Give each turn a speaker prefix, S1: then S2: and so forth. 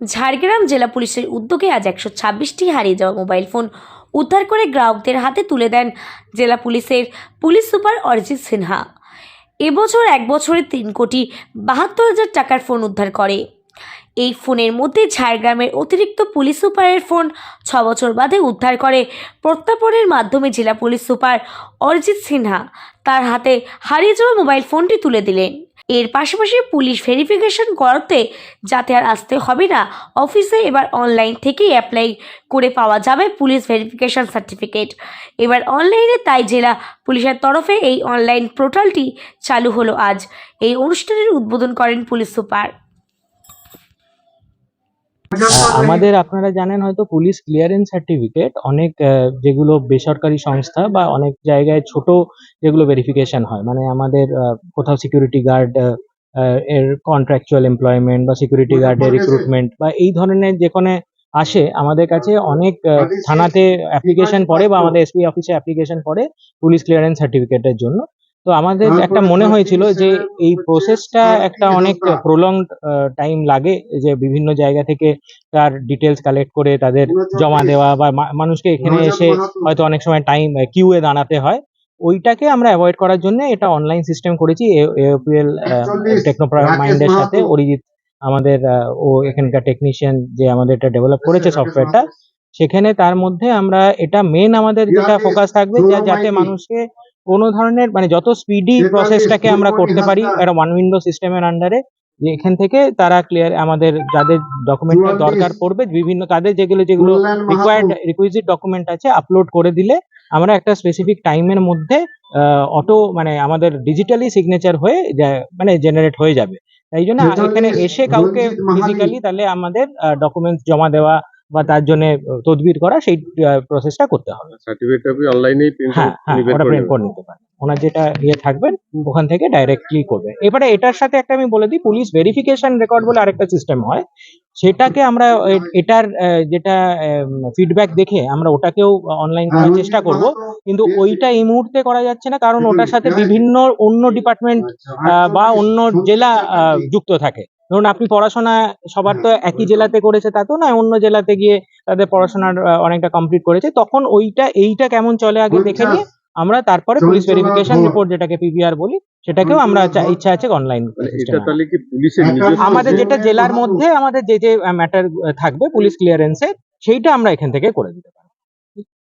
S1: ঝাড়গ্রাম জেলা পুলিশের উদ্যোগে আজ একশো ছাব্বিশটি হারিয়ে যাওয়া মোবাইল ফোন উদ্ধার করে গ্রাহকদের হাতে তুলে দেন জেলা পুলিশের পুলিশ সুপার অরিজিৎ সিনহা। এবছর এক বছরে তিন কোটি বাহাত্তর হাজার টাকার ফোন উদ্ধার করে। এই ফোনের মধ্যে ঝাড়গ্রামের অতিরিক্ত পুলিশ সুপারের ফোন ছ বছর বাদে উদ্ধার করে প্রত্যাপনের মাধ্যমে জেলা পুলিশ সুপার অরিজিৎ সিনহা। তার হাতে হারিয়ে যাওয়া মোবাইল ফোনটি তুলে দিলেন। এর পাশাপাশি পুলিশ ভেরিফিকেশন করাতে যাতে আর আসতে হবে না, অফিসে এবার অনলাইন থেকেই অ্যাপ্লাই করে পাওয়া যাবে পুলিশ ভেরিফিকেশন সার্টিফিকেট এবার অনলাইনে তাই জেলা পুলিশের তরফে এই অনলাইন পোর্টালটি চালু হলো আজ। এই অনুষ্ঠানের উদ্বোধন করেন পুলিশ সুপার।
S2: আমাদের আপনারা জানেন হয়তো পুলিশ ক্লিয়ারেন্স সার্টিফিকেট অনেক যেগুলো বেসরকারি সংস্থা বা অনেক জায়গায় ছোট যেগুলো ভেরিফিকেশন হয়। মানে আমাদের কোথাও সিকিউরিটি গার্ড এর কন্ট্রাকচুয়াল এমপ্লয়মেন্ট বা সিকিউরিটি গার্ডের রিক্রুটমেন্ট বা এই ধরনের যেখানে আসে আমাদের কাছে অনেক থানাতে অ্যাপ্লিকেশন পড়ে বা আমাদের এসপি অফিসে অ্যাপ্লিকেশন পড়ে পুলিশ ক্লিয়ারেন্স সার্টিফিকেটের জন্য। তো আমাদের একটা মনে হয়েছিল যে এই প্রসেসটা একটা অনেক প্রলং টাইম লাগে যে বিভিন্ন জায়গা থেকে তার ডিটেলস কালেক্ট করে তাদের জমা দেওয়া বা মানুষকে এখানে এসে হয়তো অনেক সময় টাইম কিউয়ে দাঁড়াতে হয়। ওইটাকে আমরা অ্যাভয়েড করার জন্য এটা অনলাইন সিস্টেম করেছি এওপিএল টেকনো মাইন্ডের সাথে অরিজিৎ আমাদের ও এখানকার টেকনিশিয়ান যে আমাদের এটা ডেভেলপ করেছে সফটওয়্যারটা সেখানে তার মধ্যে আমরা এটা মেন আমাদের যেটা ফোকাস থাকবে যাতে মানুষকে কোনো ধরনের মানে যত স্পিডি প্রসেসটাকে আমরা করতে পারি একটা ওয়ান উইন্ডো সিস্টেমের আন্ডারে এখান থেকে তারা ক্লিয়ার আমাদের যাদের ডকুমেন্ট দরকার পড়বে বিভিন্ন তাদের যেগুলো যেগুলো রিকোয়ার্ড রিকুইজিট ডকুমেন্ট আছে আপলোড করে দিলে আমরা একটা স্পেসিফিক টাইমের মধ্যে অটো মানে আমাদের ডিজিটালি সিগনেচার হয়ে মানে জেনারেট হয়ে যাবে। তাই জন্য এখানে এসে কাউকে ফিজিক্যালি তাহলে আমাদের ডকুমেন্টস জমা দেওয়া বা তার জন্য তদবির করা সেই প্রসেসটা করতে হবে।
S3: সার্টিফিকেট আপনি অনলাইনেই প্রিন্ট
S2: হ্যাঁ হ্যাঁ ওটা প্রিন্ট করে নিতে পারে ওনার যেটা ইয়ে থাকবেন ওখান থেকে ডাইরেক্টলি করবে এবারে এটার সাথে একটা আমি বলে দিই পুলিশ ভেরিফিকেশন রেকর্ড বলে আরেকটা সিস্টেম হয়। সেটাকে আমরা এটার যেটা ফিডব্যাক দেখে আমরা ওটাকেও অনলাইন করার চেষ্টা করব। কিন্তু ওইটা এই মুহূর্তে করা যাচ্ছে না কারণ ওটার সাথে বিভিন্ন অন্য ডিপার্টমেন্ট বা অন্য জেলা যুক্ত থাকে। ধরুন আপনি পড়াশোনা সবার তো একই জেলাতে করেছে তা তো নয় অন্য জেলাতে গিয়ে তাদের পড়াশোনার অনেকটা কমপ্লিট করেছে। তখন ওইটা এইটা কেমন চলে আগে দেখে নিয়ে আমরা তারপরে পুলিশ ভেরিফিকেশন রিপোর্ট যেটাকে পিভিআর বলি সেটাকেও আমরা ইচ্ছা আছে অনলাইন
S3: মানে নিজস্ব
S2: আমাদের যেটা জেলার মধ্যে আমাদের যে যে ম্যাটার থাকবে পুলিশ ক্লিয়ারেন্সে সেইটা আমরা এখান থেকে করে দিতে পারি